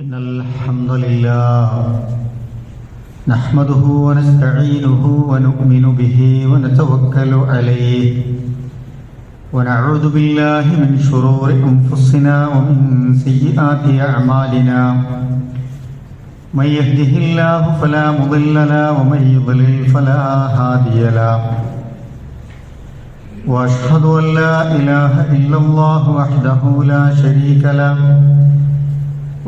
إن الحمد لله نحمده ونستعينه ونؤمن به ونتوكل عليه ونعوذ بالله من شرور أنفسنا ومن سيئات أعمالنا من يهده الله فلا مضل له ومن يضلل فلا هادي له واشهد ان لا اله الا الله وحده لا شريك له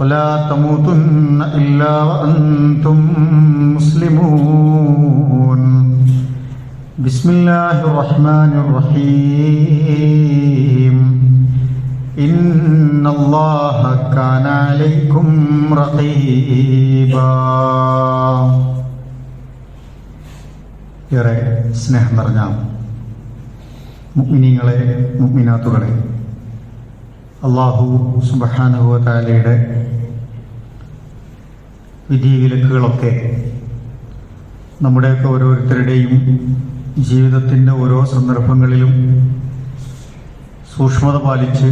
ولا تموتن إلا وأنتم مسلمون بسم الله الرحمن الرحيم إن الله كان عليكم رقيبا ഏറെ സ്നേഹം നിറഞ്ഞ മുഗ്മിനീങ്ങളെ മുഗ്മിനാത്തുകളെ അള്ളാഹു സുബഹാനുഭവതാലയുടെ വിധി വിധിവിലക്കുകളൊക്കെ നമ്മുടെയൊക്കെ ഓരോരുത്തരുടെയും ജീവിതത്തിന്റെ ഓരോ സന്ദർഭങ്ങളിലും സൂക്ഷ്മത പാലിച്ച്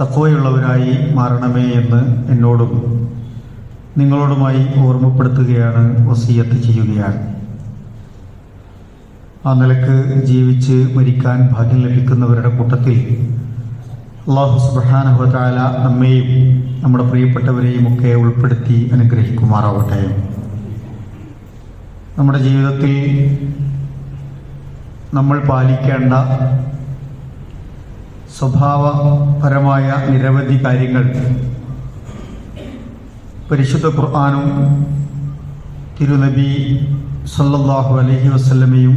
തക്കവയുള്ളവരായി മാറണമേ എന്ന് എന്നോടും നിങ്ങളോടുമായി ഓർമ്മപ്പെടുത്തുകയാണ് വസീയത്ത് ചെയ്യുകയാണ്. ആ നിലയ്ക്ക് ജീവിച്ച് മരിക്കാൻ ഭാഗ്യം ലഭിക്കുന്നവരുടെ കൂട്ടത്തിൽ അള്ളാഹു സുബാനഹുല നമ്മെയും നമ്മുടെ പ്രിയപ്പെട്ടവരെയും ഒക്കെ ഉൾപ്പെടുത്തി അനുഗ്രഹിക്കുമാറാവട്ടെ. നമ്മുടെ ജീവിതത്തിൽ നമ്മൾ പാലിക്കേണ്ട സ്വഭാവപരമായ നിരവധി കാര്യങ്ങൾ പരിശുദ്ധ ഖുർആാനും തിരുനബി സല്ലല്ലാഹു അലഹി വസല്ലമയും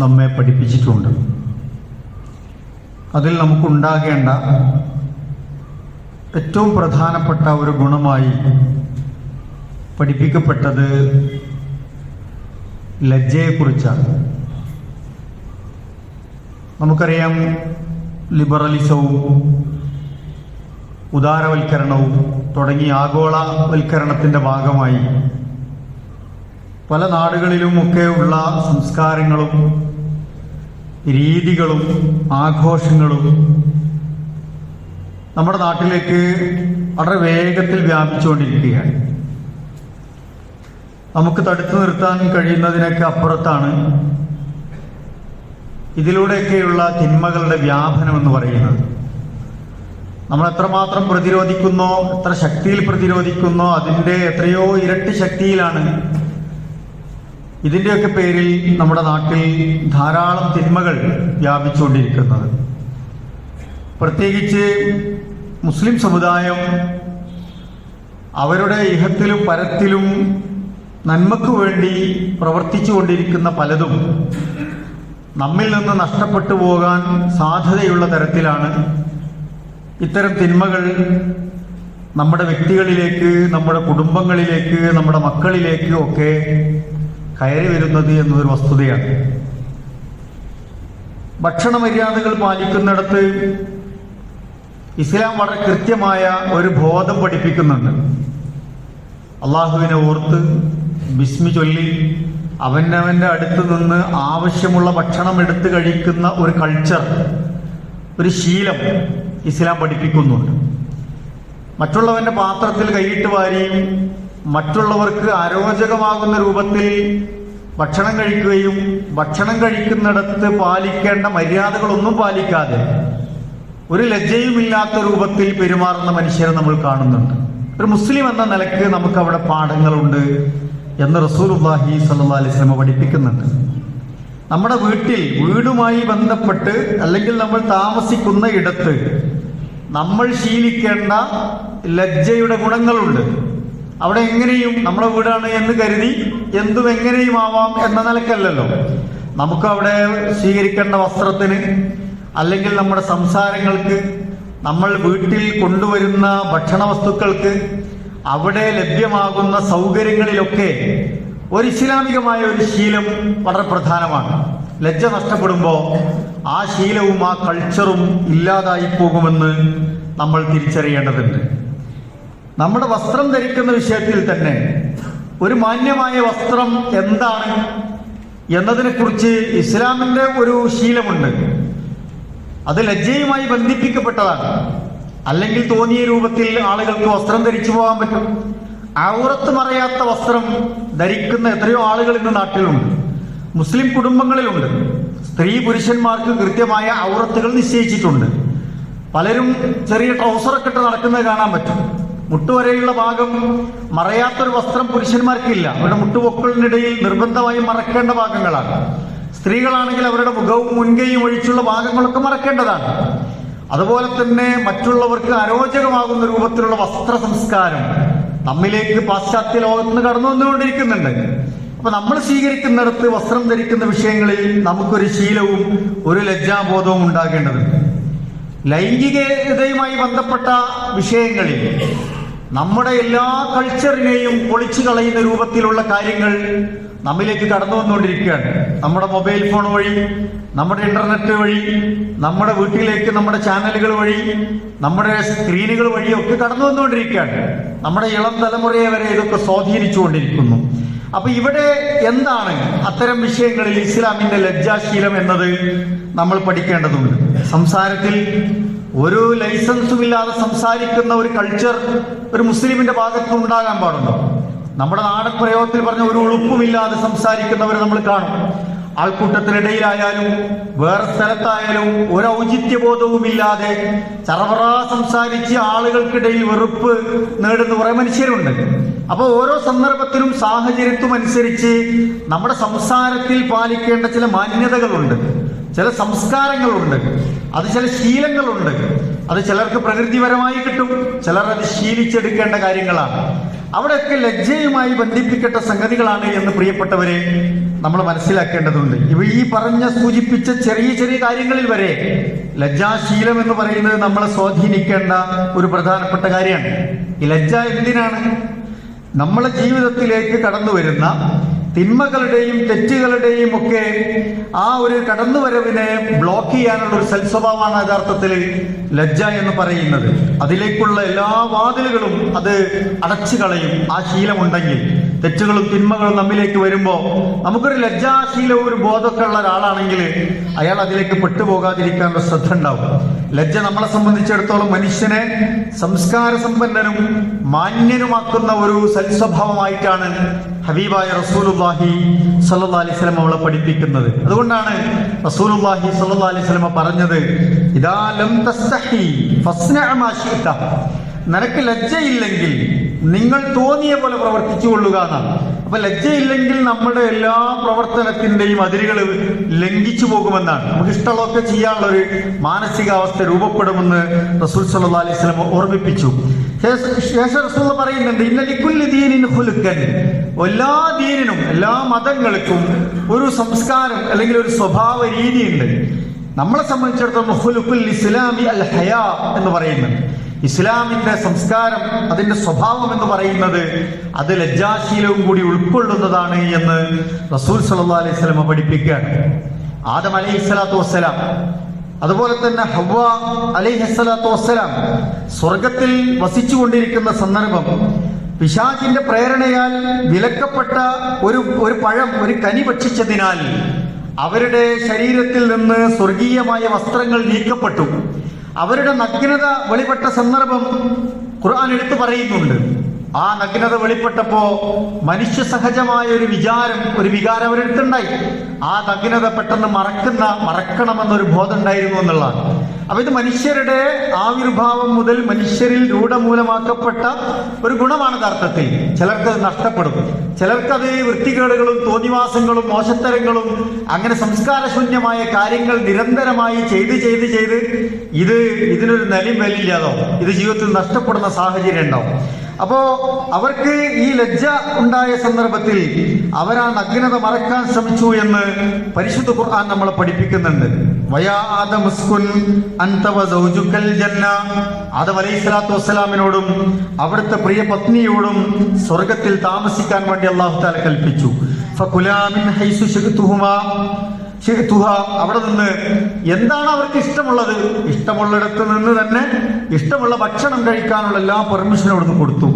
നമ്മെ പഠിപ്പിച്ചിട്ടുണ്ട്. അതിൽ നമുക്കുണ്ടാകേണ്ട ഏറ്റവും പ്രധാനപ്പെട്ട ഒരു ഗുണമായി പഠിപ്പിക്കപ്പെട്ടത് ലജ്ജയെക്കുറിച്ചാണ്. നമുക്കറിയാം ലിബറലിസവും ഉദാരവൽക്കരണവും തുടങ്ങി ആഗോളവൽക്കരണത്തിന്റെ ഭാഗമായി പല നാടുകളിലുമൊക്കെ ഉള്ള സംസ്കാരങ്ങളും രീതികളും ആഘോഷങ്ങളും നമ്മുടെ നാട്ടിലേക്ക് വളരെ വേഗത്തിൽ വ്യാപിച്ചുകൊണ്ടിരിക്കുകയാണ്. നമുക്ക് തടുത്തു നിർത്താൻ കഴിയുന്നതിനൊക്കെ അപ്പുറത്താണ് ഇതിലൂടെയൊക്കെയുള്ള തിന്മകളുടെ വ്യാപനം എന്ന് പറയുന്നത്. നമ്മൾ എത്രമാത്രം പ്രതിരോധിക്കുന്നോ എത്ര ശക്തിയിൽ പ്രതിരോധിക്കുന്നോ അതിന്റെ എത്രയോ ഇരട്ടി ശക്തിയിലാണ് ഇതിന്റെയൊക്കെ പേരിൽ നമ്മുടെ നാട്ടിൽ ധാരാളം തിന്മകൾ വ്യാപിച്ചുകൊണ്ടിരിക്കുന്നത്. പ്രത്യേകിച്ച് മുസ്ലിം സമുദായം അവരുടെ ഇഹത്തിലും പരത്തിലും നന്മക്കു വേണ്ടി പ്രവർത്തിച്ചു കൊണ്ടിരിക്കുന്ന പലതും നമ്മിൽ നിന്ന് നഷ്ടപ്പെട്ടു പോകാൻ സാധ്യതയുള്ള തരത്തിലാണ് ഇത്തരം തിന്മകൾ നമ്മുടെ വ്യക്തികളിലേക്ക് നമ്മുടെ കുടുംബങ്ങളിലേക്ക് നമ്മുടെ മക്കളിലേക്ക് ഒക്കെ കയറി വരുന്നത് എന്നൊരു വസ്തുതയാണ്. ഭക്ഷണ മര്യാദകൾ പാലിക്കുന്നിടത്ത് ഇസ്ലാം വളരെ കൃത്യമായ ഒരു ബോധം പഠിപ്പിക്കുന്നുണ്ട്. അള്ളാഹുവിനെ ഓർത്ത് ബിസ്മി ചൊല്ലി അവനവന്റെ അടുത്ത് നിന്ന് ആവശ്യമുള്ള ഭക്ഷണം എടുത്ത് കഴിക്കുന്ന ഒരു കൾച്ചർ ഒരു ശീലം ഇസ്ലാം പഠിപ്പിക്കുന്നുണ്ട്. മറ്റുള്ളവന്റെ പാത്രത്തിൽ കൈയിട്ട് വാരിയും മറ്റുള്ളവർക്ക് അരോചകമാകുന്ന രൂപത്തിൽ ഭക്ഷണം കഴിക്കുകയും ഭക്ഷണം കഴിക്കുന്നിടത്ത് പാലിക്കേണ്ട മര്യാദകളൊന്നും പാലിക്കാതെ ഒരു ലജ്ജയുമില്ലാത്ത രൂപത്തിൽ പെരുമാറുന്ന മനുഷ്യരെ നമ്മൾ കാണുന്നുണ്ട്. ഒരു മുസ്ലിം എന്ന നിലയ്ക്ക് നമുക്ക് അവിടെ പാഠങ്ങളുണ്ട് എന്ന് റസൂലുള്ളാഹി സ്വല്ലല്ലാഹി അലൈഹി വസല്ലം പഠിപ്പിക്കുന്നുണ്ട്. നമ്മുടെ വീട്ടിൽ വീടുമായി ബന്ധപ്പെട്ട് അല്ലെങ്കിൽ നമ്മൾ താമസിക്കുന്ന ഇടത്ത് നമ്മൾ ശീലിക്കേണ്ട ലജ്ജയുടെ ഗുണങ്ങളുണ്ട്. അവിടെ എങ്ങനെയും നമ്മുടെ വീടാണ് എന്ന് കരുതി എന്തും എങ്ങനെയും ആവാം എന്ന നിലക്കല്ലല്ലോ. നമുക്ക് അവിടെ സ്വീകരിക്കേണ്ട വസ്ത്രത്തിന് അല്ലെങ്കിൽ നമ്മുടെ സംസാരങ്ങൾക്ക് നമ്മൾ വീട്ടിൽ കൊണ്ടുവരുന്ന ഭക്ഷണ വസ്തുക്കൾക്ക് അവിടെ ലഭ്യമാകുന്ന സൗകര്യങ്ങളിലൊക്കെ ഒരു ഇസ്ലാമികമായ ഒരു ശീലം വളരെ പ്രധാനമാണ്. ലജ്ജ നഷ്ടപ്പെടുമ്പോൾ ആ ശീലവും ആ കൾച്ചറും ഇല്ലാതായി പോകുമെന്ന് നമ്മൾ തിരിച്ചറിയേണ്ടതുണ്ട്. നമ്മുടെ വസ്ത്രം ധരിക്കുന്ന വിഷയത്തിൽ തന്നെ ഒരു മാന്യമായ വസ്ത്രം എന്താണ് എന്നതിനെക്കുറിച്ച് ഇസ്ലാമിന്റെ ഒരു ശീലമുണ്ട്. അത് ലജ്ജയുമായി ബന്ധിപ്പിക്കപ്പെട്ടതാണ്. അല്ലെങ്കിൽ തോന്നിയ രൂപത്തിൽ ആളുകൾക്ക് വസ്ത്രം ധരിച്ചു പോകാൻ പറ്റും. ഔറത്ത് മറയാത്ത വസ്ത്രം ധരിക്കുന്ന എത്രയോ ആളുകൾ ഇന്ന് നാട്ടിലുണ്ട്. മുസ്ലിം കുടുംബങ്ങളിലുണ്ട്. സ്ത്രീ പുരുഷന്മാർക്ക് കൃത്യമായ ഔറത്തുകൾ നിശ്ചയിച്ചിട്ടുണ്ട്. പലരും ചെറിയ ട്രൗസറൊക്കെ ഇട്ട് നടക്കുന്നത് കാണാൻ പറ്റും. മുട്ടുവരെയുള്ള ഭാഗം മറയാത്തൊരു വസ്ത്രം പുരുഷന്മാർക്കില്ല. അവരുടെ മുട്ടുപൊക്കളിനിടയിൽ നിർബന്ധമായും മറക്കേണ്ട ഭാഗങ്ങളാണ്. സ്ത്രീകളാണെങ്കിൽ അവരുടെ മുഖവും മുൻകൈയും ഒഴിച്ചുള്ള ഭാഗങ്ങളൊക്കെ മറക്കേണ്ടതാണ്. അതുപോലെ തന്നെ മറ്റുള്ളവർക്ക് അരോചകമാകുന്ന രൂപത്തിലുള്ള വസ്ത്ര സംസ്കാരം നമ്മിലേക്ക് പാശ്ചാത്യ ലോകത്ത് നിന്ന് കടന്നു വന്നുകൊണ്ടിരിക്കുന്നുണ്ട്. അപ്പൊ നമ്മൾ സ്വീകരിക്കുന്നിടത്ത് വസ്ത്രം ധരിക്കുന്ന വിഷയങ്ങളിൽ നമുക്കൊരു ശീലവും ഒരു ലജ്ജാബോധവും ഉണ്ടാകേണ്ടതുണ്ട്. ലൈംഗികതയുമായി ബന്ധപ്പെട്ട വിഷയങ്ങളിൽ നമ്മുടെ എല്ലാ കൾച്ചറിനെയും പൊളിച്ചു കളയുന്ന രൂപത്തിലുള്ള കാര്യങ്ങൾ നമ്മിലേക്ക് കടന്നു വന്നുകൊണ്ടിരിക്കുകയാണ്. നമ്മുടെ മൊബൈൽ ഫോൺ വഴി നമ്മുടെ ഇന്റർനെറ്റ് വഴി നമ്മുടെ വീട്ടിലേക്ക് നമ്മുടെ ചാനലുകൾ വഴി നമ്മുടെ സ്ക്രീനുകൾ വഴി ഒക്കെ കടന്നു വന്നുകൊണ്ടിരിക്കുകയാണ്. നമ്മുടെ ഇളം തലമുറയെ വരെ ഇതൊക്കെ സ്വാധീനിച്ചുകൊണ്ടിരിക്കുന്നു. അപ്പൊ ഇവിടെ എന്താണ് അത്തരം വിഷയങ്ങളിൽ ഇസ്ലാമിന്റെ ലജ്ജാശീലം എന്നത് നമ്മൾ പഠിക്കേണ്ടതുണ്ട്? സംസാരത്തിൽ ഒരു ലൈസൻസും ഇല്ലാതെ സംസാരിക്കുന്ന ഒരു കൾച്ചർ ഒരു മുസ്ലിമിന്റെ ഭാഗത്ത് ഉണ്ടാകാൻ പാടുണ്ടോ? നമ്മുടെ നാടൻ പ്രയോഗത്തിൽ പറഞ്ഞ ഒരു ഉളുപ്പുമില്ലാതെ സംസാരിക്കുന്നവർ നമ്മൾ കാണും. ആൾക്കൂട്ടത്തിനിടയിലായാലും വേറെ സ്ഥലത്തായാലും ഒരു ഔചിത്യബോധവും ഇല്ലാതെ ചറവറ സംസാരിച്ച് ആളുകൾക്കിടയിൽ വെറുപ്പ് നേടുന്ന കുറെ മനുഷ്യരുണ്ട്. അപ്പോൾ ഓരോ സന്ദർഭത്തിനും സാഹചര്യത്തും അനുസരിച്ച് നമ്മുടെ സംസാരത്തിൽ പാലിക്കേണ്ട ചില മാന്യതകളുണ്ട്. ചില സംസ്കാരങ്ങളുണ്ട്. അത് ചില ശീലങ്ങളുണ്ട്. അത് ചിലർക്ക് പ്രകൃതിപരമായി കിട്ടും. ചിലർ അത് ശീലിച്ചെടുക്കേണ്ട കാര്യങ്ങളാണ്. അവിടെയൊക്കെ ലജ്ജയുമായി ബന്ധിപ്പിക്കേണ്ട സംഗതികളാണ് എന്ന് പ്രിയപ്പെട്ടവരെ നമ്മൾ മനസ്സിലാക്കേണ്ടതുണ്ട്. ഇവ ഈ പറഞ്ഞ സൂചിപ്പിച്ച ചെറിയ ചെറിയ കാര്യങ്ങളിൽ വരെ ലജ്ജാശീലം എന്ന് പറയുന്നത് നമ്മൾ സ്വാധീനിക്കേണ്ട ഒരു പ്രധാനപ്പെട്ട കാര്യമാണ്. ഈ ലജ്ജ എന്തിനാണ്? നമ്മളെ ജീവിതത്തിലേക്ക് കടന്നു വരുന്ന തിന്മകളുടെയും തെറ്റുകളുടെയും ഒക്കെ ആ ഒരു കടന്നുവരവിനെ ബ്ലോക്ക് ചെയ്യാനുള്ള ഒരു സൽസ്വഭാവമാണ് യഥാർത്ഥത്തിൽ ലജ്ജ എന്ന് പറയുന്നത്. അതിലേക്കുള്ള എല്ലാ വാതിലുകളും അത് അടച്ചു കളയും ആ ശീലമുണ്ടെങ്കിൽ. തെറ്റുകളും തിന്മകളും നമ്മിലേക്ക് വരുമ്പോൾ നമുക്കൊരു ലജ്ജാശീലവും ഒരു ബോധമൊക്കെ ഉള്ള ഒരാളാണെങ്കിൽ അയാൾ അതിലേക്ക് പെട്ടുപോകാതിരിക്കാനുള്ള ശ്രദ്ധ ഉണ്ടാവും. ലജ്ജ നമ്മളെ സംബന്ധിച്ചിടത്തോളം മനുഷ്യനെ സംസ്കാര സമ്പന്നനും മാന്യനുമാക്കുന്ന ഒരു സൽസ്വഭാവമായിട്ടാണ് ഹബീബായ റസൂലുല്ലാഹി സല്ലാ അലൈഹി വസല്ലം അവളെ പഠിപ്പിക്കുന്നത്. അതുകൊണ്ടാണ് റസൂലുല്ലാഹി സല്ലാ അലൈഹി വസല്ലം പറഞ്ഞത് ഇദാ ലം നിനക്ക് ലജ്ജയില്ലെങ്കിൽ നിങ്ങൾ തോന്നിയ പോലെ പ്രവർത്തിച്ചു കൊള്ളുക എന്നാണ്. അപ്പൊ ലജ്ജയില്ലെങ്കിൽ നമ്മുടെ എല്ലാ പ്രവർത്തനത്തിന്റെയും അതിരുകൾ ലംഘിച്ചു പോകുമെന്നാണ്. നമുക്ക് ഇഷ്ടമുള്ളതൊക്കെ ചെയ്യാനുള്ള ഒരു മാനസികാവസ്ഥ രൂപപ്പെടുമെന്ന് റസൂൽ സല്ലല്ലാഹി അലൈഹി വസല്ലം ഓർമ്മിപ്പിച്ചു. ശേഷ- റസൂൽ പറയുന്നുണ്ട് ഇന്ന ലിക്കുല്ലി ദീനിൻ ഖുലുക്കൻ എല്ലാ ദീനിനും എല്ലാ മതങ്ങൾക്കും ഒരു സംസ്കാരം അല്ലെങ്കിൽ ഒരു സ്വഭാവ രീതിയുണ്ട്. നമ്മളെ സംബന്ധിച്ചിടത്തോളം ഹുലുക്കുൽ ഇസ്ലാമി അൽ ഹയാ എന്ന് പറയുന്നുണ്ട് ഇസ്ലാമിന്റെ സംസ്കാരം അതിന്റെ സ്വഭാവം എന്ന് പറയുന്നത് അത് ലജ്ജാശീലവും കൂടി ഉൾക്കൊള്ളുന്നതാണ് എന്ന് റസൂൽ സല്ലാ അലൈഹി സ്വലമ പഠിപ്പിക്കുകയാണ്. ആദം അലൈഹി സ്വലാത്തു വസ്സലാം അതുപോലെ തന്നെ ഹവ അലൈഹി സ്വലാത്തു വസ്സലാം സ്വർഗത്തിൽ വസിച്ചുകൊണ്ടിരിക്കുന്ന സന്ദർഭം പിശാചിന്റെ പ്രേരണയാൽ വിലക്കപ്പെട്ട ഒരു ഒരു പഴം ഒരു കനി ഭക്ഷിച്ചതിനാൽ അവരുടെ ശരീരത്തിൽ നിന്ന് സ്വർഗീയമായ വസ്ത്രങ്ങൾ നീക്കപ്പെട്ടു. അവരുടെ നഗ്നത വെളിപ്പെട്ട സന്ദർഭം ഖുർആൻ എടുത്തു പറയുന്നുണ്ട്. ആ നഗ്നത വെളിപ്പെട്ടപ്പോ മനുഷ്യ സഹജമായ ഒരു വിചാരം ഒരു വികാരം അവരെടുത്തുണ്ടായി. ആ നഗ്നത പെട്ടെന്ന് മറക്കുന്ന മറക്കണമെന്നൊരു ബോധം ഉണ്ടായിരുന്നു എന്നുള്ളതാണ്. അപ്പൊ ഇത് മനുഷ്യരുടെ ആവിർഭാവം മുതൽ മനുഷ്യരിൽ രൂഢമൂലമാക്കപ്പെട്ട ഒരു ഗുണമാണ് യഥാർത്ഥത്തിൽ. ചിലർക്ക് അത് നഷ്ടപ്പെടും. ചിലർക്കത് വൃത്തികേടുകളും തോന്നിവാസങ്ങളും മോശത്തരങ്ങളും അങ്ങനെ സംസ്കാരശൂന്യമായ കാര്യങ്ങൾ നിരന്തരമായി ചെയ്ത് ചെയ്ത് ചെയ്ത് ഇത് ഇതിനൊരു നിലയും വിലയില്ലാതോ ഇത് ജീവിതത്തിൽ നഷ്ടപ്പെടുന്ന സാഹചര്യം ഉണ്ടാവും അപ്പോ അവർക്ക് ഈ ലജ്ജ ഉണ്ടായ സന്ദർഭത്തിൽ അവരാ നഗ്നത മറക്കാൻ ശ്രമിച്ചു എന്ന് പരിശുദ്ധ ഖുർആൻ നമ്മളെ പഠിപ്പിക്കുന്നുണ്ട്. വസ്സലാമിനോടും അവിടുത്തെ പ്രിയ പത്നിയോടും സ്വർഗത്തിൽ താമസിക്കാൻ വേണ്ടി അള്ളാഹു താല കൽപ്പിച്ചു. ഷിഗ്തുഹ അവിടെ നിന്ന് എന്താണ് അവർക്ക് ഇഷ്ടമുള്ളത്? ഇഷ്ടമുള്ളിടത്ത് നിന്ന് തന്നെ ഇഷ്ടമുള്ള ഭക്ഷണം കഴിക്കാനുള്ള എല്ലാ പെർമിഷനും അവിടുന്ന് കൊടുത്തു.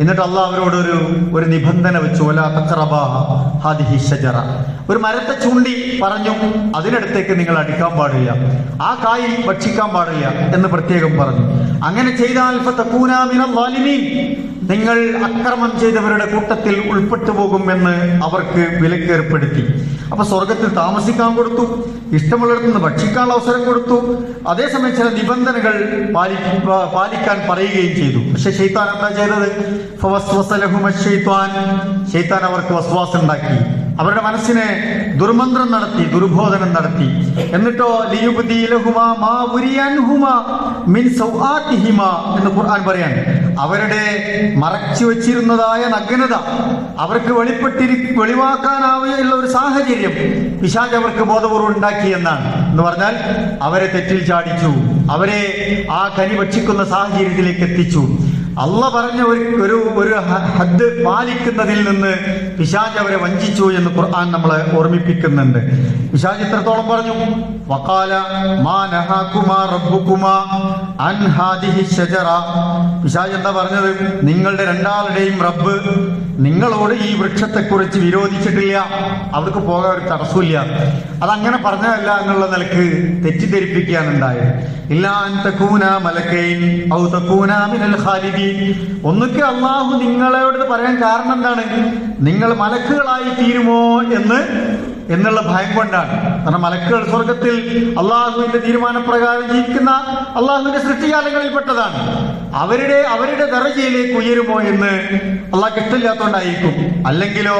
എന്നിട്ട് അള്ളാഹ് അവരോട് ഒരു ഒരു നിബന്ധന വെച്ചു. "വലാ തഖറബാ ഹാദിഹി ഷജറ ഒരു മരത്തെ ചൂണ്ടി പറഞ്ഞു അതിനടുത്തേക്ക് നിങ്ങൾ അടുക്കാൻ പാടില്ല. ആ കായ് ഭക്ഷിക്കാൻ പാടില്ല. എന്ന് പ്രത്യേകം പറഞ്ഞു. അങ്ങനെ ചെയ്താൽ. നിങ്ങൾ അക്രമം ചെയ്തവരുടെ കൂട്ടത്തിൽ ഉൾപ്പെട്ടു പോകുമെന്ന് അവർക്ക് വിലക്കേർപ്പെടുത്തി. അപ്പൊ സ്വർഗത്തിൽ താമസിക്കാൻ കൊടുത്തു ഇഷ്ടമുള്ളിടത്തുനിന്ന് ഭക്ഷിക്കാനുള്ള അവസരം കൊടുത്തു. അതേസമയം ചില നിബന്ധനകൾ പാലി പാലിക്കാൻ പറയുകയും ചെയ്തു. പക്ഷെ ഷെയ്ത്താൻ എന്താ ചെയ്തത്? ഷെയ്ത്താൻ അവർക്ക് വസ്വാസം ഉണ്ടാക്കി. അവരുടെ മനസ്സിനെ ദുർമന്ത്രം നടത്തി ദുർബോധനം നടത്തി. എന്നിട്ടോ എന്ന് ഖുർആൻ പറയാൻ. അവരുടെ മറച്ചു വെച്ചിരുന്നതായ നഗ്നത അവർക്ക് വെളിപ്പെട്ടിരി വെളിവാക്കാനാവുകയുള്ള ഒരു സാഹചര്യം പിശാജ് അവർക്ക് ബോധപൂർവം ഉണ്ടാക്കി എന്നാണ്. എന്ന് പറഞ്ഞാൽ അവരെ തെറ്റിൽ ചാടിച്ചു അവരെ ആ കനി ഭക്ഷിക്കുന്ന സാഹചര്യത്തിലേക്ക് എത്തിച്ചു. അള്ള പറഞ്ഞ ഒരു ഒരു ഒരു ഹദ് പാലിക്കുന്നതിൽ നിന്ന് പിശാജ് അവരെ വഞ്ചിച്ചു എന്ന് ഖുർആൻ നമ്മളെ ഓർമ്മിപ്പിക്കുന്നുണ്ട്. പിശാജ് ഇത്രത്തോളം പറഞ്ഞു? വഖാല മാ റബ്ബുകുമാ അൻ ഹാദിഹി ഷജറ പിശാജ് എന്താ പറഞ്ഞത്? നിങ്ങളുടെ രണ്ടാളുടെയും റബ്ബ് നിങ്ങളോട് ഈ വൃക്ഷത്തെക്കുറിച്ച് വിരോധിച്ചിട്ടില്ല. അവർക്ക് പോകാൻ ഒരു തടസ്സമില്ല അതങ്ങനെ പറഞ്ഞതല്ല എന്നുള്ള നിലയ്ക്ക് തെറ്റിദ്ധരിപ്പിക്കുകയാണ് ഉണ്ടായത് ഒന്നുകിൽ അള്ളാഹു നിങ്ങളോട് പറയാൻ കാരണം എന്താണ്? നിങ്ങൾ മലക്കുകളായി തീരുമോ എന്ന് എന്നുള്ള ഭയം കൊണ്ടാണ്. കാരണം മലക്കുകൾ സ്വർഗത്തിൽ അള്ളാഹുവിന്റെ തീരുമാനപ്രകാരം ജീവിക്കുന്ന അള്ളാഹുവിന്റെ സൃഷ്ടികാലങ്ങളിൽപ്പെട്ടതാണ് അവരുടെ അവരുടെ ദറജയിലേക്ക് ഉയരുമോ എന്ന് അള്ളാഹ് ഇഷ്ടമില്ലാത്തോണ്ടായിരിക്കും അല്ലെങ്കിലോ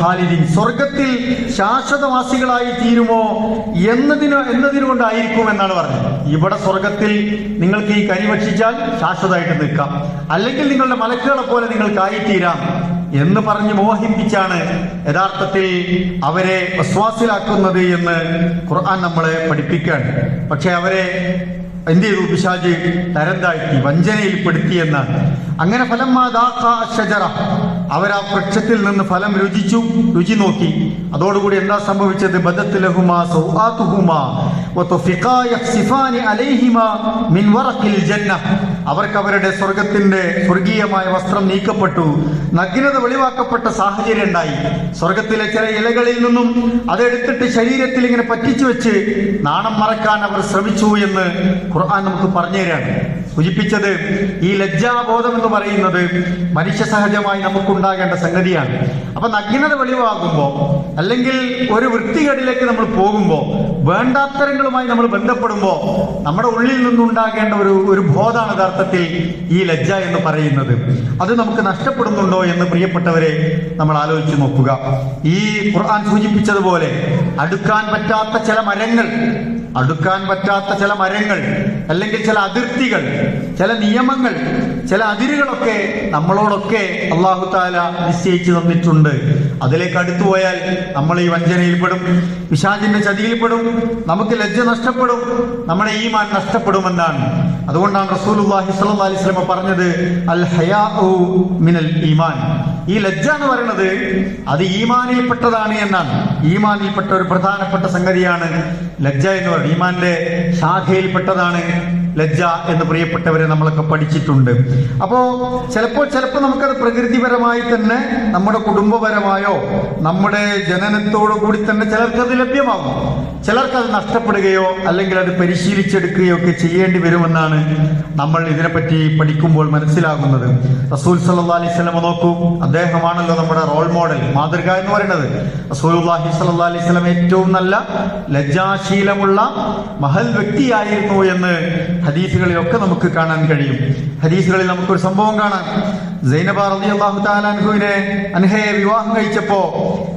ഖാലിദീൻ സ്വർഗത്തിൽ ശാശ്വതവാസികളായി തീരുമോ എന്നതിനോ എന്നതിനുകൊണ്ടായിരിക്കും എന്നാണ് പറഞ്ഞത്. ഇവിടെ സ്വർഗത്തിൽ നിങ്ങൾക്ക് ഈ കരി ഭക്ഷിച്ചാൽ ശാശ്വതമായിട്ട് നിൽക്കാം. അല്ലെങ്കിൽ നിങ്ങളുടെ മലക്കുകളെ പോലെ നിങ്ങൾക്കായിത്തീരാം എന്ന് പറഞ്ഞ് മോഹിപ്പിച്ചാണ് യഥാർത്ഥത്തിൽ അവരെ വിശ്വാസിലാക്കുന്നത് എന്ന് ഖുർആൻ നമ്മളെ പഠിപ്പിക്കുകയാണ്. പക്ഷെ അവരെ എന്ത് ചെയ്തു പിശാജ് തരം താഴ്ത്തി വഞ്ചനയിൽപ്പെടുത്തി എന്നാണ് അങ്ങനെ ഫലം ഷജറ അവർ ആ വൃക്ഷത്തിൽ നിന്ന് ഫലം രുചിച്ചു രുചി നോക്കി. അതോടുകൂടി എന്താ സംഭവിച്ചത്? അവർക്ക് അവരുടെ സ്വർഗത്തിന്റെ സ്വർഗീയമായ വസ്ത്രം നീക്കപ്പെട്ടു. നഗ്നത വെളിവാക്കപ്പെട്ട സാഹചര്യം ഉണ്ടായി. സ്വർഗത്തിലെ ചില ഇലകളിൽ നിന്നും അതെടുത്തിട്ട് ശരീരത്തിൽ ഇങ്ങനെ പറ്റിച്ചു വെച്ച് നാണം മറക്കാൻ അവർ ശ്രമിച്ചു എന്ന് ഖുർആൻ നമുക്ക് പറഞ്ഞു തരാണ് സൂചിപ്പിച്ചത് ഈ ലജ്ജാബോധം എന്ന് പറയുന്നത് മനുഷ്യ സഹജമായി നമുക്കുണ്ടാകേണ്ട സംഗതിയാണ്. അപ്പൊ നഗ്നത വെളിവാകുമ്പോ അല്ലെങ്കിൽ ഒരു വൃത്തികേടിലേക്ക് നമ്മൾ പോകുമ്പോ വേണ്ടാത്തരങ്ങളുമായി നമ്മൾ ബന്ധപ്പെടുമ്പോ നമ്മുടെ ഉള്ളിൽ നിന്നുണ്ടാകേണ്ട ഒരു ഒരു ബോധമാണ് യഥാർത്ഥത്തിൽ ഈ ലജ്ജ എന്ന് പറയുന്നത്. അത് നമുക്ക് നഷ്ടപ്പെടുന്നുണ്ടോ എന്ന് പ്രിയപ്പെട്ടവരെ നമ്മൾ ആലോചിച്ച് നോക്കുക. ഈ ഖുർആൻ സൂചിപ്പിച്ചതുപോലെ അടുക്കാൻ പറ്റാത്ത ചില മരങ്ങൾ അടുക്കാൻ പറ്റാത്ത ചില മരങ്ങൾ അല്ലെങ്കിൽ ചില അതിർത്തികൾ ചില നിയമങ്ങൾ ചില അതിരുകളൊക്കെ നമ്മളോടൊക്കെ അള്ളാഹു താല നിശ്ചയിച്ചു തന്നിട്ടുണ്ട്. അതിലേക്ക് അടുത്തു പോയാൽ നമ്മൾ ഈ വഞ്ചനയിൽപ്പെടും പിശാചിന്റെ ചതിയിൽപ്പെടും നമുക്ക് ലജ്ജ നഷ്ടപ്പെടും നമ്മുടെ ഈമാൻ നഷ്ടപ്പെടുമെന്നാണ്. അതുകൊണ്ടാണ് റസൂലുള്ളാഹി സ്വല്ലല്ലാഹി അലൈഹി വസല്ലം പറഞ്ഞത് അൽ ഹയാഉ മിനൽ ഈമാൻ. ഈ ലജ്ജ എന്ന് പറയുന്നത് അത് ഈമാനിൽപ്പെട്ടതാണ് എന്നാണ്. ഈമാനിൽപ്പെട്ട ഒരു പ്രധാനപ്പെട്ട സംഗതിയാണ് ലജ്ജ എന്ന് പറയുന്നത്. ഈമാന്റെ ശാഖയിൽപ്പെട്ടതാണ് ലജ്ജ എന്ന് പ്രിയപ്പെട്ടവരെ നമ്മളൊക്കെ പഠിച്ചിട്ടുണ്ട്. അപ്പോൾ ചിലപ്പോൾ ചിലപ്പോൾ നമുക്കത് പ്രകൃതിപരമായി തന്നെ നമ്മുടെ കുടുംബപരമായോ നമ്മുടെ ജനനത്തോടു കൂടി തന്നെ ചിലർക്കത് ലഭ്യമാകും. അത് നഷ്ടപ്പെടുകയോ അല്ലെങ്കിൽ അത് പരിശീലിച്ചെടുക്കുകയോ ഒക്കെ ചെയ്യേണ്ടി വരുമെന്നാണ് നമ്മൾ ഇതിനെപ്പറ്റി പഠിക്കുമ്പോൾ മനസ്സിലാകുന്നത്. റസൂൽ സല്ലാ അലൈഹി സ്വലമ നോക്കൂ അദ്ദേഹമാണല്ലോ നമ്മുടെ റോൾ മോഡൽ മാതൃക എന്ന് പറയുന്നത്. റസൂൽ അള്ളാഹി സല്ലാ അലൈഹി സ്വലം ഏറ്റവും നല്ല ലജ്ജാശീലമുള്ള മഹൽ വ്യക്തിയായിരുന്നു എന്ന് ഹദീസുകളിലൊക്കെ നമുക്ക് കാണാൻ കഴിയും. ഹദീസുകളിൽ നമുക്കൊരു സംഭവം കാണാം. സൈനബ അൻഹുവിനെ അൻഹയെ വിവാഹം കഴിച്ചപ്പോ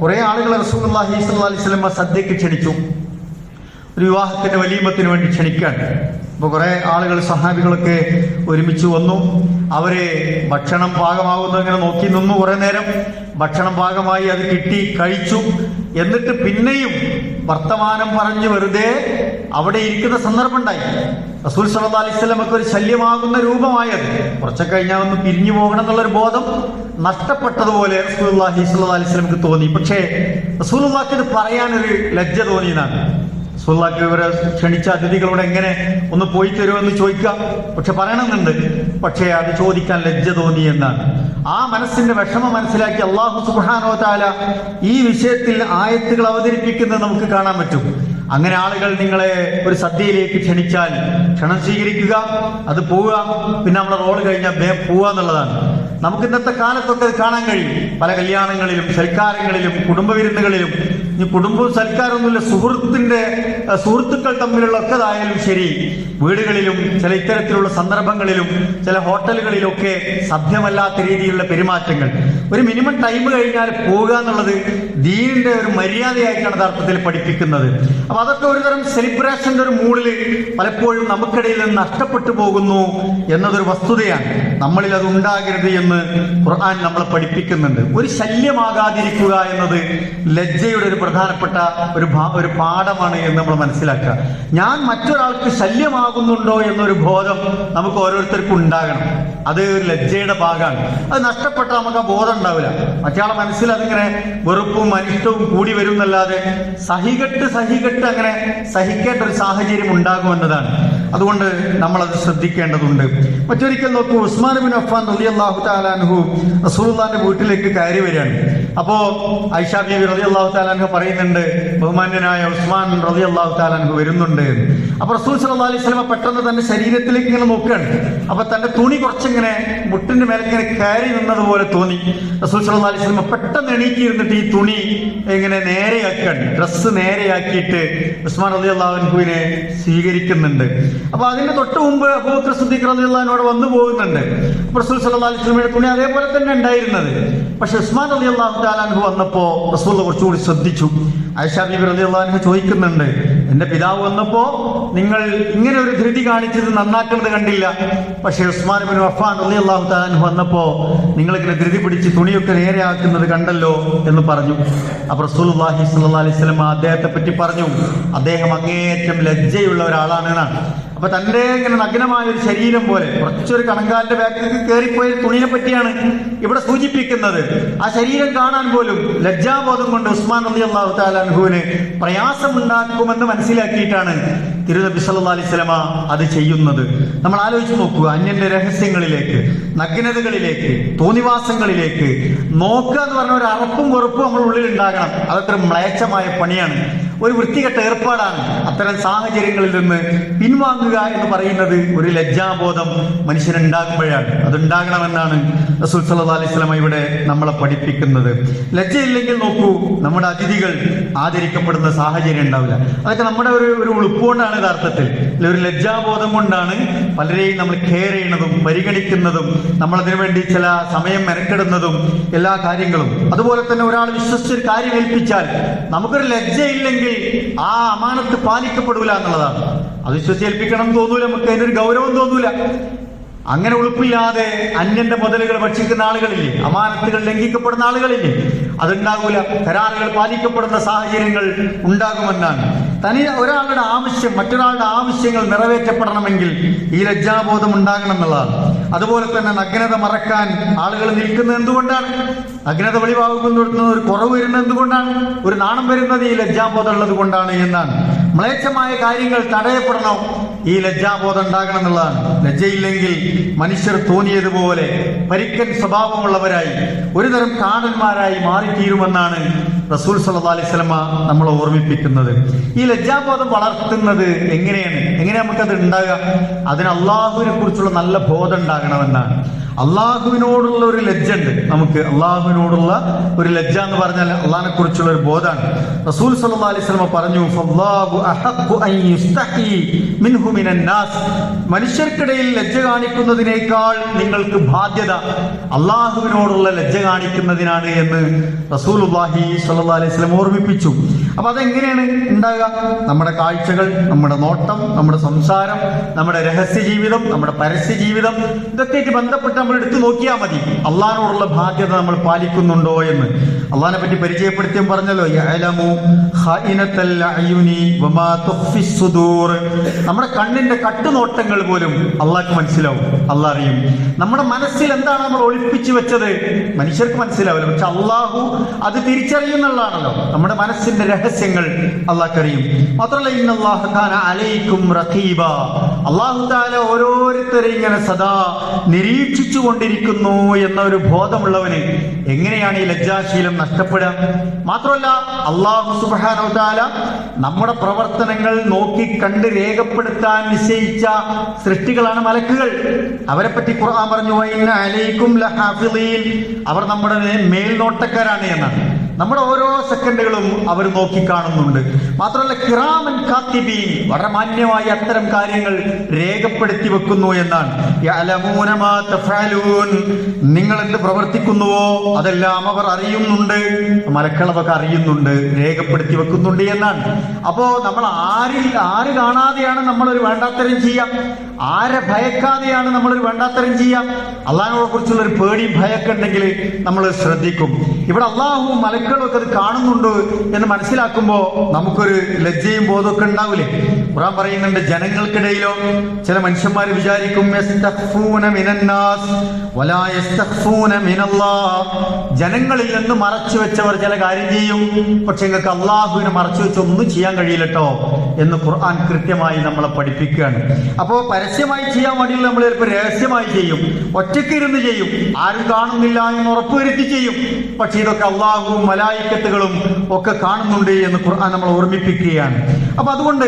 കുറെ ആളുകൾ റസൂലുള്ളാഹി സ്വല്ലല്ലാഹി അലൈഹി സദ്യക്ക് ക്ഷണിച്ചു. ഒരു വിവാഹത്തിന്റെ വലീമത്തിന് വേണ്ടി ക്ഷണിക്കാൻ അപ്പൊ കുറെ ആളുകൾ സഹാബികളൊക്കെ ഒരുമിച്ച് വന്നു. അവരെ ഭക്ഷണം പാകമാകുന്നത് ഇങ്ങനെ നോക്കി നിന്നു കുറെ നേരം. ഭക്ഷണം പാകമായി അത് കിട്ടി കഴിച്ചു. എന്നിട്ട് പിന്നെയും വർത്തമാനം പറഞ്ഞു വെറുതെ അവിടെ ഇരിക്കുന്ന സന്ദർഭം ഉണ്ടായി റസൂൽ സല്ലല്ലാഹു അലൈഹി വസല്ലമക്ക് ഒരു ശല്യമാകുന്ന രൂപമായത്. കുറച്ചൊക്കെ കഴിഞ്ഞാൽ ഒന്ന് പിരിഞ്ഞു പോകണം എന്നുള്ളൊരു ബോധം നഷ്ടപ്പെട്ടതുപോലെ റസൂൽ അലൈഹി വസല്ലമക്ക് തോന്നി. പക്ഷേ റസൂൽ ഇത് പറയാനൊരു ലജ്ജ തോന്നിയതാണ്. സുല്ലാക്ക് ഇവരെ ക്ഷണിച്ച അതിഥികളോട് എങ്ങനെ ഒന്ന് പോയി തരുമെന്ന് ചോദിക്കാം പക്ഷെ പറയണമെന്നുണ്ട്. പക്ഷേ അത് ചോദിക്കാൻ ലജ്ജ തോന്നി എന്നാണ്. ആ മനസ്സിന്റെ വിഷമം മനസ്സിലാക്കി അള്ളാഹു സുബാനോ താല ഈ വിഷയത്തിൽ ആയത്തുകൾ അവതരിപ്പിക്കുന്നത് നമുക്ക് കാണാൻ പറ്റും. അങ്ങനെ ആളുകൾ നിങ്ങളെ ഒരു സദ്യയിലേക്ക് ക്ഷണിച്ചാൽ ക്ഷണം സ്വീകരിക്കുക അത് പോവുക പിന്നെ നമ്മുടെ റോൾ കഴിഞ്ഞാൽ ബേ പോവുക എന്നുള്ളതാണ്. നമുക്ക് ഇന്നത്തെ കാലത്തൊക്കെ കാണാൻ കഴിയും. പല കല്യാണങ്ങളിലും സൽക്കാരങ്ങളിലും കുടുംബ വിരുന്നുകളിലും ഈ കുടുംബവും സൽക്കാരമൊന്നുമില്ല സുഹൃത്തിന്റെ സുഹൃത്തുക്കൾ തമ്മിലുള്ള ഒക്കെതായാലും ശരി. വീടുകളിലും ചില ഇത്തരത്തിലുള്ള സന്ദർഭങ്ങളിലും ചില ഹോട്ടലുകളിലൊക്കെ സഭ്യമല്ലാത്ത രീതിയിലുള്ള പെരുമാറ്റങ്ങൾ. ഒരു മിനിമം ടൈം കഴിഞ്ഞാൽ പോവുക എന്നുള്ളത് ദീനിന്റെ ഒരു മര്യാദയായിട്ടാണ് യഥാർത്ഥത്തിൽ പഠിപ്പിക്കുന്നത്. അപ്പൊ അതൊക്കെ ഒരുതരം സെലിബ്രേഷന്റെ ഒരു മൂളിൽ പലപ്പോഴും നമുക്കിടയിൽ നിന്ന് നഷ്ടപ്പെട്ടു പോകുന്നു എന്നതൊരു വസ്തുതയാണ്. നമ്മളിൽ അത് ഉണ്ടാകരുത് എന്ന് ഖുർആൻ നമ്മളെ പഠിപ്പിക്കുന്നുണ്ട്. ഒരു ശല്യമാകാതിരിക്കുക എന്നത് ലജ്ജയുടെ ഒരു പ്രധാനപ്പെട്ട ഒരു ഒരു പാഠമാണ് എന്ന് നമ്മൾ മനസ്സിലാക്കുക. ഞാൻ മറ്റൊരാൾക്ക് ശല്യമാകുന്നുണ്ടോ എന്നൊരു ബോധം നമുക്ക് ഓരോരുത്തർക്കും ഉണ്ടാകണം. അത് ഒരു ലജ്ജയുടെ ഭാഗമാണ്. അത് നഷ്ടപ്പെട്ട നമുക്ക് ആ ബോധം ഉണ്ടാവില്ല. മറ്റയാളെ മനസ്സിൽ അതിങ്ങനെ വെറുപ്പും അനിഷ്ടവും കൂടി വരും എന്നല്ലാതെ സഹികെട്ട് സഹികെട്ട് അങ്ങനെ സഹിക്കേണ്ട ഒരു സാഹചര്യം ഉണ്ടാകുമെന്നതാണ് അതുകൊണ്ട് നമ്മൾ അത് ശ്രദ്ധിക്കേണ്ടതുണ്ട് മറ്റൊരിക്കൽ നോക്കൂ ഉസ്മാൻ ബിൻ അഫ്ഫാൻ റലി അള്ളാഹു താലാൻഹു റസൂലുള്ളാഹിന്റെ വീട്ടിലേക്ക് കയറി വരികയാണ്. അപ്പോ ഐഷാ ബീവി റലി അള്ളാഹു താലാൻഹു പറയുന്നുണ്ട് ബഹുമാന്യനായ ഉസ്മാൻ റലി അള്ളാഹു താലാൻഹു വരുന്നുണ്ട്. അപ്പൊ റസൂൽ സല്ലാ അലൈഹി സ്വലമ പെട്ടെന്ന് തന്റെ ശരീരത്തിലേക്ക് ഇങ്ങനെ നോക്കുകയാണ്. അപ്പൊ തന്റെ തുണി കുറച്ചിങ്ങനെ മുട്ടിന്റെ മേലെ ഇങ്ങനെ കയറി നിന്നതുപോലെ തോന്നി. റസൂൽ സല്ലാ അലൈഹി സ്വലമ പെട്ടെന്ന് എണീക്കിയിരുന്നിട്ട് ഈ തുണി ഇങ്ങനെ നേരെയാക്കുകയാണ്. ഡ്രസ്സ് നേരെയാക്കിയിട്ട് ഉസ്മാൻ റളിയല്ലാഹു അൻഹുവിനെ സ്വീകരിക്കുന്നുണ്ട്. അപ്പൊ അതിന്റെ തൊട്ട് മുമ്പ് അബൂബക്കർ സിദ്ദീഖ് അവിടെ വന്നു പോകുന്നുണ്ട്. റസൂൽ സല്ലാ അലൈഹി വസല്ലമയുടെ തുണി അതേപോലെ തന്നെ ഉണ്ടായിരുന്നത്. പക്ഷെ ഉസ്മാൻ റളിയല്ലാഹു തആല അൻഹു വന്നപ്പോ റസൂൽ കുറച്ചുകൂടി ശ്രദ്ധിച്ചു. ആയിഷ ബീബി റളിയല്ലാഹു അൻഹു ചോദിക്കുന്നുണ്ട് എന്റെ പിതാവ് വന്നപ്പോ നിങ്ങൾ ഇങ്ങനെ ഒരു ധൃതി കാണിച്ചത് നന്നാക്കുന്നത് കണ്ടില്ല. പക്ഷെ ഉസ്മാൻ ബിൻ വഫാൻ റളിയല്ലാഹു തആല അൻഹു വന്നപ്പോ നിങ്ങൾ ഇങ്ങനെ ധൃതി പിടിച്ച് തുണിയൊക്കെ നേരെയാക്കുന്നത് കണ്ടല്ലോ എന്ന് പറഞ്ഞു. അപ്പൊ റസൂലുള്ളാഹി സല്ലാ അലൈഹി വസല്ലം അദ്ദേഹത്തെ പറ്റി പറഞ്ഞു. അദ്ദേഹം അങ്ങേയറ്റം ലജ്ജയുള്ള ഒരാളാണ് എന്നാണ്. അപ്പൊ തന്റെ ഇങ്ങനെ നഗ്നമായ ഒരു ശരീരം പോലെ കുറച്ചൊരു കണങ്കാലിന്റെ ബാക്കിലേക്ക് കയറിപ്പോയ തുണിയെ പറ്റിയാണ് ഇവിടെ സൂചിപ്പിക്കുന്നത്. ആ ശരീരം കാണാൻ പോലും ലജ്ജാബോധം കൊണ്ട് ഉസ്മാൻ നബി അള്ളാഹു പ്രയാസം പ്രയാസമുണ്ടാക്കുമെന്ന് മനസ്സിലാക്കിയിട്ടാണ് തിരുനബി സല്ലാ അലൈഹി സ്വലമ അത് ചെയ്യുന്നത്. നമ്മൾ ആലോചിച്ച് നോക്കുക അന്യന്റെ രഹസ്യങ്ങളിലേക്ക് നഗ്നതകളിലേക്ക് തോന്നിവാസങ്ങളിലേക്ക് നോക്കുക എന്ന് പറഞ്ഞ ഒരു അറപ്പും വെറുപ്പും നമ്മൾ ഉള്ളിൽ ഉണ്ടാകണം. അതൊക്കെ മ്ലേച്ഛമായ പണിയാണ്. ഒരു വൃത്തികെട്ട ഏർപ്പാടാണ്. അത്തരം സാഹചര്യങ്ങളിൽ നിന്ന് പിൻവാങ്ങുക എന്ന് പറയുന്നത് ഒരു ലജ്ജാബോധം മനുഷ്യനുണ്ടാകുമ്പോഴാണ്. അതുണ്ടാകണമെന്നാണ് റസൂൽ സല്ലു അലൈഹി വസല്ലമ ഇവിടെ നമ്മളെ പഠിപ്പിക്കുന്നത്. ലജ്ജയില്ലെങ്കിൽ നോക്കൂ നമ്മുടെ അതിഥികൾ ആദരിക്കപ്പെടുന്ന സാഹചര്യം ഉണ്ടാവില്ല. അതൊക്കെ നമ്മുടെ ഒരു ഒരു ഉളുപ്പുകൊണ്ടാണ് യഥാർത്ഥത്തിൽ. ഒരു ലജ്ജാബോധം കൊണ്ടാണ് പലരെയും നമ്മൾ കെയർ ചെയ്യുന്നതും പരിഗണിക്കുന്നതും നമ്മളതിനു വേണ്ടി ചില സമയം മെനക്കെടുന്നതും എല്ലാ കാര്യങ്ങളും. അതുപോലെ തന്നെ ഒരാൾ വിശ്വസിച്ചൊരു കാര്യം ഏൽപ്പിച്ചാൽ നമുക്കൊരു ലജ്ജയില്ലെങ്കിൽ ആ അമാനത്ത് പാലിക്കപ്പെടൂല എന്നുള്ളതാണ്. അത് വിശ്വസിച്ചേൽപ്പിക്കണം തോന്നൂല നമുക്ക് അതിനൊരു ഗൗരവം തോന്നൂല. അങ്ങനെ ഉളുപ്പില്ലാതെ അന്യന്റെ മുതലുകൾ ഭക്ഷിക്കുന്ന ആളുകളില്ലേ അമാനത്തുകൾ ലംഘിക്കപ്പെടുന്ന ആളുകളില്ലേ അതുണ്ടാകൂല. കരാറുകൾ പാലിക്കപ്പെടുന്ന സാഹചര്യങ്ങൾ ഉണ്ടാകുമെന്നാണ്. തനി ഒരാളുടെ ആവശ്യം മറ്റൊരാളുടെ ആവശ്യങ്ങൾ നിറവേറ്റപ്പെടണമെങ്കിൽ ഈ ലജ്ജാബോധം ഉണ്ടാകണം എന്നുള്ളതാണ്. അതുപോലെ തന്നെ നഗ്നത മറക്കാൻ ആളുകൾ നിൽക്കുന്നത് എന്തുകൊണ്ടാണ്? നഗ്നത വെളിവാകുന്ന ഒരു കുറവ് വരുന്നത് എന്തുകൊണ്ടാണ്? ഒരു നാണം വരുന്നത് ഈ ലജ്ജാബോധം ഉള്ളത് കൊണ്ടാണ് എന്നാണ്. മ്ലേച്ഛമായ കാര്യങ്ങൾ തടയപ്പെടണം. ഈ ലജ്ജാബോധം ഉണ്ടാകണം എന്നുള്ളതാണ്. ലജ്ജയില്ലെങ്കിൽ മനുഷ്യർ തോന്നിയതുപോലെ പരിക്കൻ സ്വഭാവമുള്ളവരായി ഒരുതരം കാടന്മാരായി മാറിത്തീരുമെന്നാണ് റസൂൽ സല്ലാ അലൈഹി സ്വലമ നമ്മളെ ഓർമ്മിപ്പിക്കുന്നത്. ഈ ലജ്ജാബോധം വളർത്തുന്നത് എങ്ങനെയാണ്? എങ്ങനെ നമുക്കത് ഉണ്ടാകുക അതിന് അള്ളാഹുവിനെ കുറിച്ചുള്ള നല്ല ബോധം ഉണ്ടാകണമെന്നാണ്. അള്ളാഹുവിനോടുള്ള ഒരു ലജ്ജ ഉണ്ട് നമുക്ക് അള്ളാഹുവിനോടുള്ള ഒരു ലജ്ജ എന്ന് പറഞ്ഞാൽ അള്ളാഹിനെ കുറിച്ചുള്ള ഒരു ബോധാണ് റസൂൽ സല്ലാ അലൈഹി വസല്ലം പറഞ്ഞു മനുഷ്യർക്കിടയിൽ ലജ്ജ കാണിക്കുന്നതിനേക്കാൾ നിങ്ങൾക്ക് ബാധ്യത അള്ളാഹുവിനോടുള്ള ലജ്ജ കാണിക്കുന്നതിനാണ് എന്ന് റസൂലുള്ളാഹി സല്ലാ അലൈഹി സ്വലം ഓർമ്മിപ്പിച്ചു. അപ്പൊ അതെങ്ങനെയാണ് ഉണ്ടാകുക? നമ്മുടെ കാഴ്ചകൾ നമ്മുടെ നോട്ടം നമ്മുടെ സംസാരം നമ്മുടെ രഹസ്യ ജീവിതം നമ്മുടെ പരസ്യ ജീവിതം ഇതൊക്കെ ബന്ധപ്പെട്ട് നമ്മൾ എടുത്തു നോക്കിയാൽ മതി. അള്ളഹാനോടുള്ള ബാധ്യത നമ്മൾ പാലിക്കുന്നുണ്ടോ എന്ന്. അള്ളഹാനെ പറ്റി പരിചയപ്പെടുത്തിയും പറഞ്ഞല്ലോ നമ്മുടെ കണ്ണിന്റെ കട്ടുനോട്ടങ്ങൾ പോലും അള്ളാഹ്ക്ക് മനസ്സിലാവും. അള്ളാഹ് അറിയും. നമ്മുടെ മനസ്സിൽ എന്താണ് നമ്മൾ ഒളിപ്പിച്ചു വെച്ചത്? മനുഷ്യർക്ക് മനസ്സിലാവില്ല. പക്ഷെ അള്ളാഹു അത് തിരിച്ചറിയുന്നുള്ളതാണല്ലോ. നമ്മുടെ മനസ്സിന്റെ രഹസ്യങ്ങൾ അള്ളാഹ്ക്ക് അറിയും. മാത്രമല്ല ഇന്നല്ലാഹു അലൈക്കും റഖീബ. അള്ളാഹു താല ഓരോരുത്തരെ ഇങ്ങനെ സദാ നിരീക്ഷിച്ചു കൊണ്ടിരിക്കുന്നു എന്ന ഒരു ബോധമുള്ളവന് എങ്ങനെയാണ് ഈ ലജ്ജാശീലം നഷ്ടപ്പെടുക? മാത്രമല്ല അള്ളാഹു സുബാനോദാല നമ്മുടെ പ്രവർത്തനങ്ങൾ നോക്കി കണ്ട് രേഖപ്പെടുത്താൻ നിശ്ചയിച്ച സൃഷ്ടികളാണ് മലക്കുകൾ. അവരെ പറ്റി ഖുർആൻ പറഞ്ഞു. അവർ നമ്മുടെ മേൽനോട്ടക്കാരാണ് എന്നാണ്. നമ്മുടെ ഓരോ സെക്കൻഡുകളും അവർ നോക്കിക്കാണുന്നുണ്ട് മാത്രമല്ല കിറാമൻ കാത്തിബീൻ വളരെ മാന്യമായി അത്തരം കാര്യങ്ങൾ രേഖപ്പെടുത്തി വെക്കുന്നു എന്നാണ്. നിങ്ങൾ എന്ത് പ്രവർത്തിക്കുന്നുവോ അതെല്ലാം അവർ അറിയുന്നുണ്ട്. മലക്കളവൊക്കെ അറിയുന്നുണ്ട് രേഖപ്പെടുത്തി വെക്കുന്നുണ്ട് എന്നാണ്. അപ്പോ നമ്മൾ ആരിൽ ആര് കാണാതെയാണ് നമ്മളൊരു വേണ്ടാത്തരം ചെയ്യാം? ആരെ ഭയക്കാതെയാണ് നമ്മളൊരു വേണ്ടാത്തരം ചെയ്യാം? അള്ളാഹിനെ കുറിച്ചുള്ള ഒരു പേടിയും ഭയമൊക്കെ ഉണ്ടെങ്കിൽ നമ്മൾ ശ്രദ്ധിക്കും. ഇവിടെ അള്ളാഹു മലക്കളും ഒക്കെ അത് കാണുന്നുണ്ട് എന്ന് മനസ്സിലാക്കുമ്പോൾ നമുക്കൊരു ലജ്ജയും ബോധമൊക്കെ ഉണ്ടാവില്ലേ? ഖുറാൻ പറയുന്നുണ്ട് ജനങ്ങൾക്കിടയിലോ ചില മനുഷ്യന്മാർ വിചാരിക്കും. ജനങ്ങളിൽ നിന്ന് മറച്ചു വെച്ചവർ ചില കാര്യം ചെയ്യും. പക്ഷെ നിങ്ങൾക്ക് അള്ളാഹുവിനെ മറച്ചു വെച്ച് ഒന്നും ചെയ്യാൻ കഴിയില്ലട്ടോ എന്ന് ഖുർആൻ കൃത്യമായി നമ്മളെ പഠിപ്പിക്കുകയാണ്. അപ്പോൾ പരസ്യമായി ചെയ്യാൻ വേണ്ടിയുള്ള നമ്മൾ ചിലപ്പോൾ രഹസ്യമായി ചെയ്യും. ഒറ്റയ്ക്ക് ഇരുന്ന് ചെയ്യും. ആരും കാണുന്നില്ല എന്ന് ഉറപ്പുവരുത്തി ചെയ്യും. പക്ഷെ ഇതൊക്കെ അള്ളാഹുവും മലായിക്കത്തുകളും ഒക്കെ കാണുന്നുണ്ട് എന്ന് ഖുർആൻ നമ്മൾ ഓർമ്മിപ്പിക്കുകയാണ്. അപ്പൊ അതുകൊണ്ട്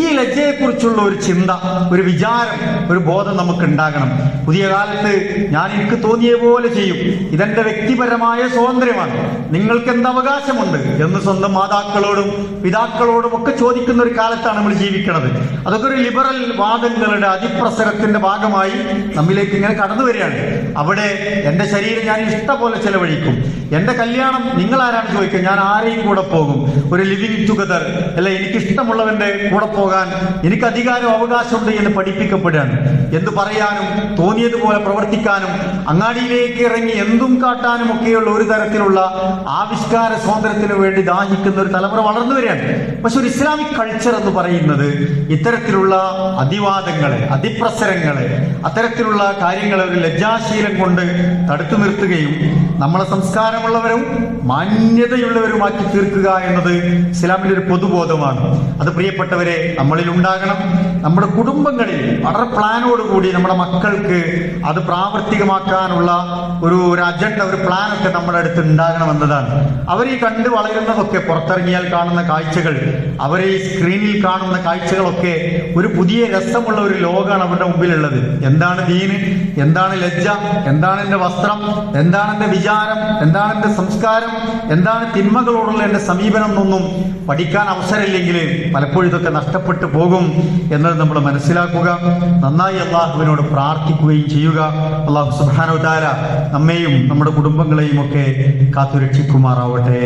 ഈ ലജ്ജയെക്കുറിച്ചുള്ള ഒരു ചിന്ത ഒരു വിചാരം ഒരു ബോധം നമുക്ക് ഉണ്ടാകണം പുതിയ കാലത്ത് ഞാൻ എനിക്ക് തോന്നിയ പോലെ ചെയ്യും. ഇതെന്റെ വ്യക്തിപരമായ സ്വാതന്ത്ര്യമാണ്. നിങ്ങൾക്ക് എന്ത് അവകാശമുണ്ട് എന്ന് സ്വന്തം മാതാക്കളോടും പിതാക്കളോടും ഒക്കെ ചോദിക്കുന്ന ഒരു കാലത്താണ് നമ്മൾ ജീവിക്കുന്നത് അതൊക്കെ ഒരു ലിബറൽ വാദങ്ങളുടെ അതിപ്രസരത്തിന്റെ ഭാഗമായി നമ്മിലേക്ക് ഇങ്ങനെ കടന്നു വരികയാണ്. അവിടെ എന്റെ ശരീരം ഞാൻ ഇഷ്ടപോലെ ചെലവഴിക്കും. എന്റെ കല്യാണം നിങ്ങൾ ആരാണ് ചോദിക്കുക ഞാൻ ആരെയും കൂടെ പോകും? ഒരു ലിവിങ് ടുഗദർ അല്ല എനിക്ക് ഇഷ്ടമുള്ളവന്റെ കൂടെ പോകാൻ എനിക്ക് അധികാരം അവകാശമുണ്ട് എന്ന് പഠിപ്പിക്കപ്പെടുകയാണ്. എന്ത് പറയാനും തോന്നിയതുപോലെ പ്രവർത്തിക്കാനും അങ്ങാടിയിലേക്ക് ഇറങ്ങി എന്തും കാട്ടാനും ഒക്കെയുള്ള ഒരു തരത്തിലുള്ള ആവിഷ്കാര സ്വാതന്ത്ര്യത്തിന് വേണ്ടി ദാഹിക്കുന്ന ഒരു തലമുറ വളർന്നു വരികയാണ്. പക്ഷെ ഒരു ഇസ്ലാമിക് കൾച്ചർ എന്ന് പറയുന്നത് ഇത്തരത്തിലുള്ള അതിവാദങ്ങളെ അതിപ്രസരങ്ങളെ അത്തരത്തിലുള്ള കാര്യങ്ങളെ ഒരു ലജ്ജാശീലം കൊണ്ട് തടുത്തു നിർത്തുകയും നമ്മളെ സംസ്കാരമുള്ളവരും മാന്യതയുള്ളവരുമാക്കി തീർക്കുക എന്നത് ഇസ്ലാമിന്റെ ഒരു പൊതുബോധമാണ്. അത് പ്രിയപ്പെട്ടവരെ നമ്മളിൽ ഉണ്ടാകണം നമ്മുടെ കുടുംബങ്ങളിൽ വളരെ പ്ലാനോട് കൂടി നമ്മുടെ മക്കൾക്ക് അത് പ്രാവർത്തികമാക്കാനുള്ള ഒരു ഒരു അജണ്ട ഒരു പ്ലാനൊക്കെ നമ്മുടെ അടുത്ത് ഉണ്ടാകണമെന്നതാണ്. അവർ ഈ കണ്ട് വളരുന്നതൊക്കെ പുറത്തിറങ്ങിയാൽ കാണുന്ന കാഴ്ചകൾ അവർ ഈ സ്ക്രീനിൽ കാണുന്ന കാഴ്ചകളൊക്കെ ഒരു പുതിയ രസമുള്ള ഒരു ലോകമാണ് അവരുടെ മുമ്പിലുള്ളത്. എന്താണ് ദീന് എന്താണ് ലജ്ജ? എന്താണ് എന്റെ വസ്ത്രം? എന്താണ് എന്റെ വിചാരം? എന്താണ് എന്റെ സംസ്കാരം? എന്താണ് തിന്മകളോടുള്ള എന്റെ സമീപനം എന്നൊന്നും പഠിക്കാൻ അവസരമില്ലെങ്കിൽ പലപ്പോഴും ഇതൊക്കെ നഷ്ടപ്പെട്ടു പോകും എന്നത് നമ്മൾ മനസ്സിലാക്കുക. നന്നായി അള്ളാഹുവിനോട് പ്രാർത്ഥിക്കുകയും ചെയ്യുക. അള്ളാഹു സുബാനോ താര നമ്മെയും നമ്മുടെ കുടുംബങ്ങളെയും ഒക്കെ കാത്തുരക്ഷിക്കുമാറാവട്ടെ.